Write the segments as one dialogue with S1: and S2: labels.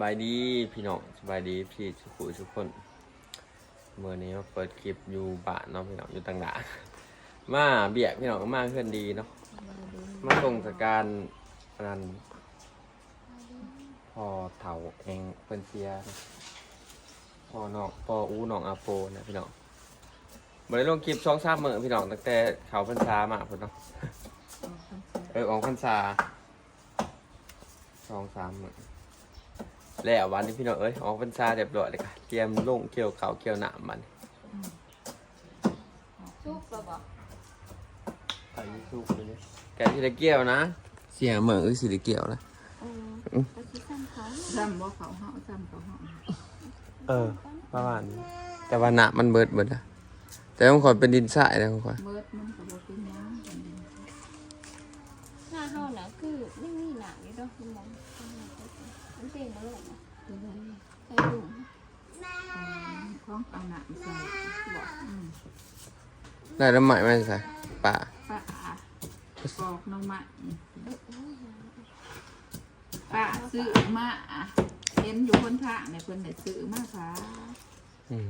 S1: บายดีพี่น้องสบายดีพี่ทุกผู้ทุกคนเมื่อนี้มาเปิดคลิปอยู่บ้านเนาะพี่น้องอยู่ต่างดานมาเบียกพี่น้องก็มาเพื่อนดีเนาะมาส่งสการนันพอเถาเองเพิ่นเสียเนาะพอน้องพออูน้องอาโปนะพี่น้องบ่ได้ลงคลิปช่องทราบมือพี่น้องตั้งแต่เขาพรรษามาพุ่นเนาะเออออกพรรษาสองสามมือ แล้ววันนี้พี่น้องเอ้ยออกพรรษาเรียบร้อยเลยค่ะเตรียมลงเกี่ยวเขาวเกี่ยวหนามมัน
S2: ซุปปะบอก
S1: ใส่ลูกเลยแกสิได้เกี่ยวนะ เสียเหมือนเอ้ยสิได้เกี่ยวนะ
S2: เออไปคิดสั้นเขา
S3: ซ้ำบ่เขาเฮาซ้ำเขาเฮา
S1: เออประมาณนี้แต่ว่าหนามันเบิดเบิดอะแต่ของขอยเป็นดินทรายนะของขอย
S3: เบิดมันก็บ่เป็น ง
S2: อะ
S3: เป็นไร
S2: ใส่ถุง
S3: ของเอาหนักใส่บ่อืม
S1: ได้แล้วใหม่ไหมใส่ป่า
S3: ป้าปอกหน้องไม้ป้าซื้อมาเห็นอยู่คนทางเนี่ยเพิ่นได้ซื้อมาค่ะ
S1: อืม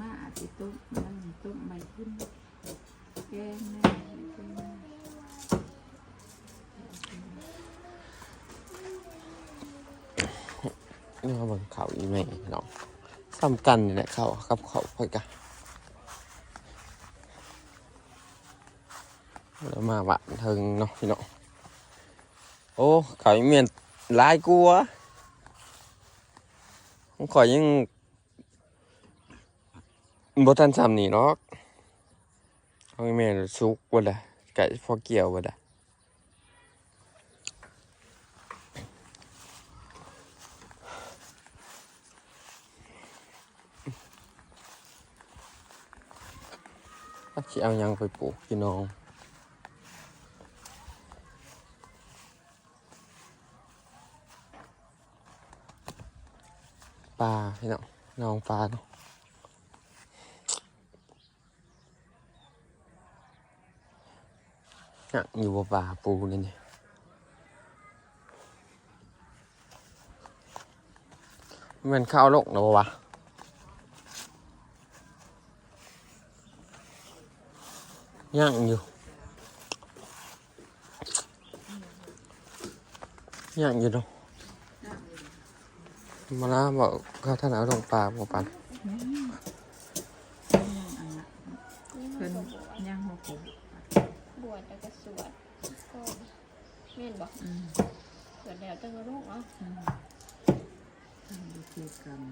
S3: มาอาจสิต้มมันต้มใบขึ้นแกงแน่แกงแนี่
S1: เขาเบิ่งเขาอีแม่พี่น้องซ้ำกันนี่แหละเขากับเขาค่อยกันแล้วมาบ้านเทิงเนาะพี่น้องโอ้เขาอีเมียนหลายกลัวาของข่อยังบทันซ้ำนี่เนาะเของอีเมียนสุกบ่ล่ะไก่พอเกี่ยวบ่ ล่ะสิเอายังไปปลูกพี่น้องปลาพี่น้องน้องปลาเนาะอยู่บ่ป่าปูเลยเนี่ยมันเข้าวลกนะบ่วะ ย่างอยู่ย่างอยู่เนาะมาแล้วบอกเขาท่านเอาลงปลาบ่ปัน
S3: เพิ่
S2: น
S3: ย่างหัวผม
S2: บวชแล้วก็สวดก็แม่นบอกสวดแล้วจังก็ลูกเนาะ
S3: ทำดูคือกรรม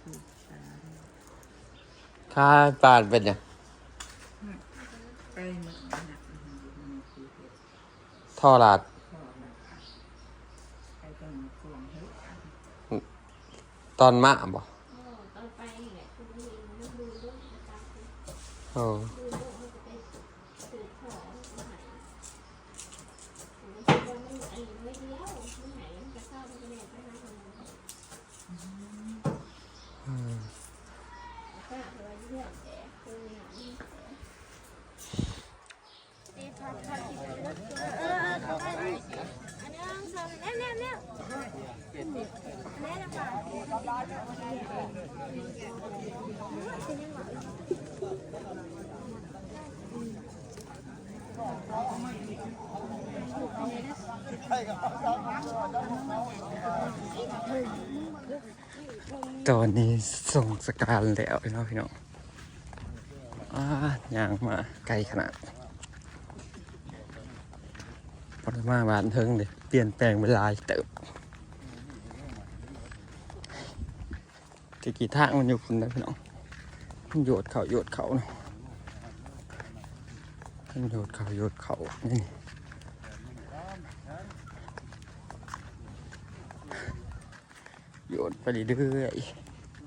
S3: สืบสาน
S1: ข้าปลาเป็นยัง
S3: ไปหมดนะมันคือเหตุ
S1: ท่อลาด
S3: พ่อนะไปต้องส่วงให้
S1: ตอนมะบ่
S2: อ๋อตอนไปนี่แหละคือมีมันดูลูกนะคะ
S1: เออ
S2: ดูลูกมันจะไปสืบขอมาหายมันจะว่ามันอันนี้ไม่เดียวมันหายมันจะเข้ามันจะแน่ไปหาคนนั้นก็อาจจะว่าเรื่องแต่คือหนังนี่แต่ทำทำที่เป็นรถเออเออเข้าไปอันนี้สองเร็วเร็วเร็วแม่ละค่ะ
S1: ตอนนี้ส่งสการแล้วพี่น้องพี่น้องอ่าย่างมาไกลขนาดพอมาบ้านเทิงเลยเปลี่ยนแปลงเวลาเติบะกี้ทางมันอยู่คุณนะพี่น้องมันโยดเขาโยดเขาเนาะมันโยดเขาโยดเขานี่โยดไปเรื่อย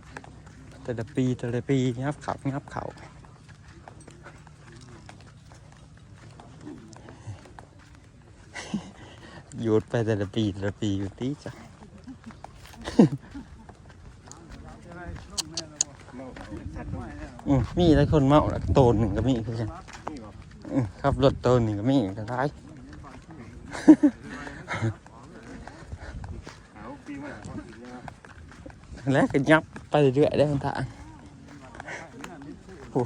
S1: ๆแต่ละปีแต่ละปีงับเขางับเขาโยดไปแต่ละปีแต่ละปีอยู่ตีจ้ะ อืมมีหลายคนเมาแล้วโตนหนึ่งก็มีคือกันอืมขับรถโตนหนึ่งก็มีก็ได้
S4: แล้วก็ยับไปเรื่อยได้ทางทางอ้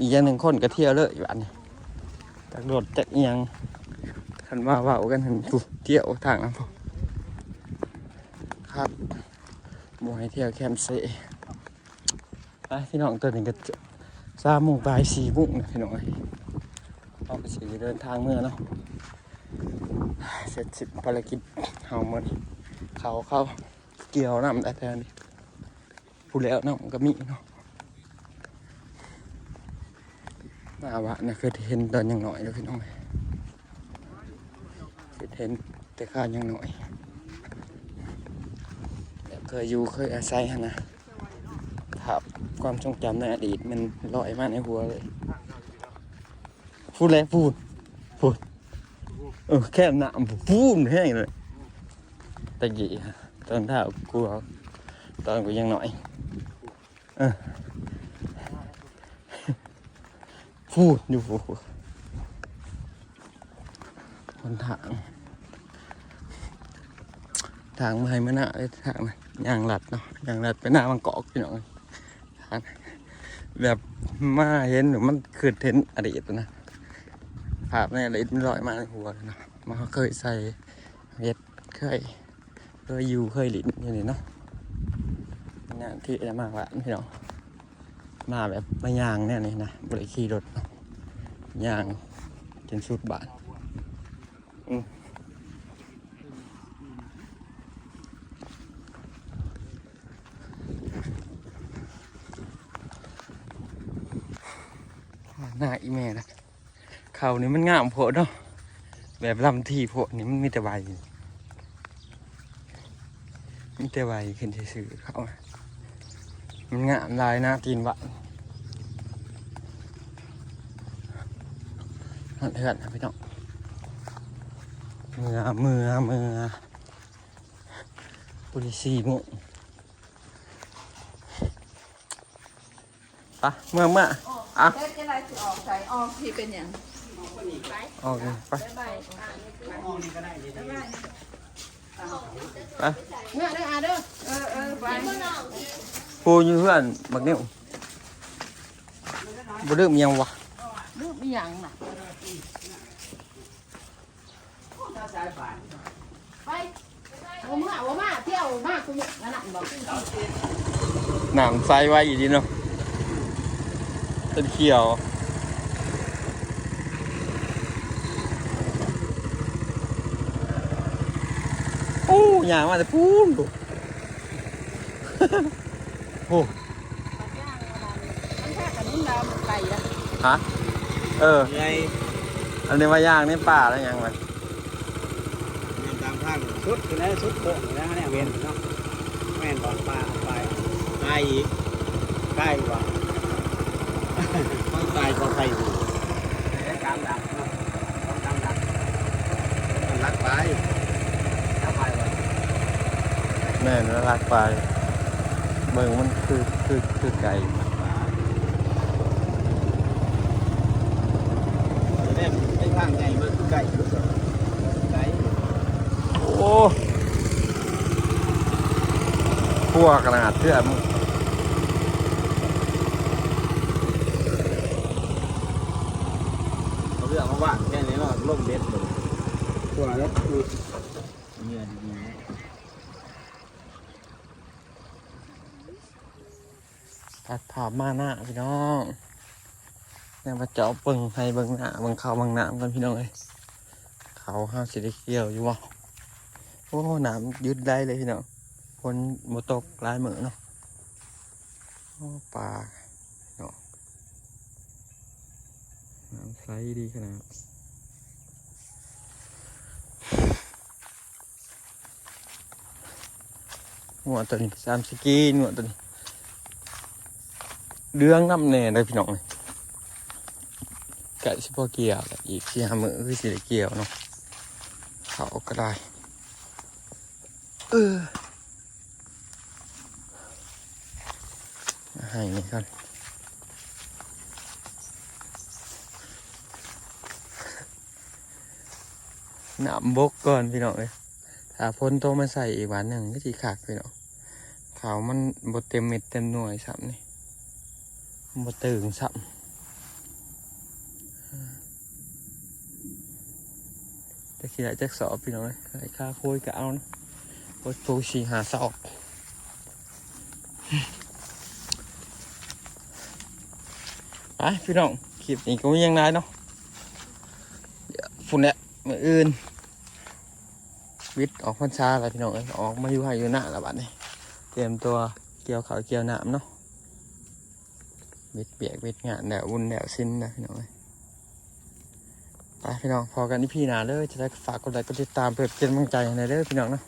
S4: อีกอย่างหนึ่งคนก็เที่ยวเลยอยู่อันนี้จากโดดจากเอียงคันว่าเว่ากันหันเที่ยวทางนั้นครับบให้เที่ยวแคมป์เซ่ ไปพี่น้องตัวนี้ก็จะสามโมงบ่ายสี่โมงนะพี่น้องเอ้ยเอาไปสิเดินทางเมื่อเนาะเสร็จสิ้นภารกิจเฮาหมดเขาเข้าเกี่ยวน้ำได้แทนนี่ผู้แล้วน้ำก็มีเนาะมาวะนะเคยเห็นตอนยังหน่อยแล้วพี่น้องเอ้ยเคยเห็นแต่ข้ายังหน่อยเคยอยู่เคยอาศัยหั่นนะ ความทรงจำในอดีตมันลอยมาในหัวเลย พูดแล้วพูดพูดเออแค่หนามพูดแห้งเลยตะกี้ตอนเท่ากลัวตอนกูยังหน่อยเออพูดอยู่พูดคนทางทางมาให้มาหน้าเลยทางนะยางหลัดเนาะยางหลัดไปหน้าบางกอกพี่น้อง แบบมาเห็นหรือมันคือเห็นอดีตนะภาพในอดีตมันลอยมาในหัวเลยเนาะมันเคยใส่เฮ็ดเคยเคยอยู่เคยหลินอย่างนี้เนาะงานที่จะมาหวานพี่น้องมาแบบมายางเนี่ยนี่นะบริขี่รถยางจนสุดบาทอืม หน้าอีเมนะเขานี่มันงามโพดเนาะแบบลำทีโพดนี่มันมีแต่ใบมีแต่ใบขึ้นซื่อๆเขาอะมันงามลายหน้าตีนวานนั่นเถื่อนนะพี่น้องเมือเมือเมือปุริสีมุปะเมื่อเมื่อ อะ
S3: เฮ็ดจะไรสิออกใส่ออกที่เป็นอย่าง
S4: โอเคไป
S3: ไป
S4: ไป
S3: เมื่อเด้ออาเด้อเออเออไป
S4: พูอยู่เพื่อนบักนิ้วบ่ดื่มยังวะ
S3: ลูกมีหยังน่ะไปเอามื่อเอามาเที่ยวมาคุณนั่นน่ะบอก
S4: น้ำใสไว้อยู่ดีเนาะ เป็นเขียว โอ้ยางมาแต่พูนดูโอ้
S3: มันแค่กับนุ่งดาวมันไก่อะ
S4: ฮะ เออ
S5: ไง
S4: อันนี้ว่าย่างนี่ป่าแล้วยังไง
S5: เงินตามทางสุดคือแล้วสุดโป่งแล้วเนี่ยเวียนเนาะแม่นตอนปลาไปตายอีกใกล้กว่า ต้องตายก็ใครอยู่ได้กามดักต้องกามดักมันรักไปรักไปวะ
S4: แม่นรักไปเบิ่งมันคือคือคือไก่โอ้พวกขนาดเพื่อน
S5: เขาเรื่องเขาว่างแค่นี้เนาะ ล่มเด็ดเลยกว่าแล้วคือเงื่อนดีๆ
S4: ตัดภาพมาหน้าพี่น้องเนี่ยมาเจาะเบิ่งให้เบิ่งหน้าเบิ่งเขาเบิ่งหน้ากันพี่น้องเอ้ยเขาห้ามสิได้เกี่ยวอยู่วะโอ้น้ำยึดได้เลยพี่น้องคนโมตกลายเหมือเนาะโอ้ปลาเนาะน้ำใสดีขนาด หัวตัวนี้สามสกีหัวตัวนี้เรื่องน้ำแน่เลยพี่น้องเลยกะสิพอเกี่ยวอีกที่หามือคือสิเกี่ยวเนาะเขาก็ได้เออให้นี่ก่อนน้ำบกก่อนพี่น้องเลย ถ้าพ้นโตมาใส่อีกวันหนึ่งก็จีขากพี่น้องขาวมันบดเต็มเม็ดเต็มหน่วยสับนี่บดตึงสับแต่ขี้ไหนจักสอบพี่น้องเลยไอ้ข้าคุยก็เอาเนะโคตรชีหาสอบไปพี่น้องคลิปนี้ก็ยังไงเนาะฝุ่นแหละมืออื่น วิทย์ออกพรรษาอะไรพี่น้องเอ้ยออกมาอยู่ให้อยู่หน้าแล้วบัดนี้ เตรียมตัวเกี่ยวเขาเกี่ยวน้ำเนาะวิทย์เบียกวิทย์งานแดววุ่นแดวสิ้นนะพี่น้องเอ้ยไปพี่น้องพอกันที่พี่นาเลยจะได้ฝากกดไลค์กดติดตามเพื่อเป็นกำลังใจในเด้อพี่น้องเนาะ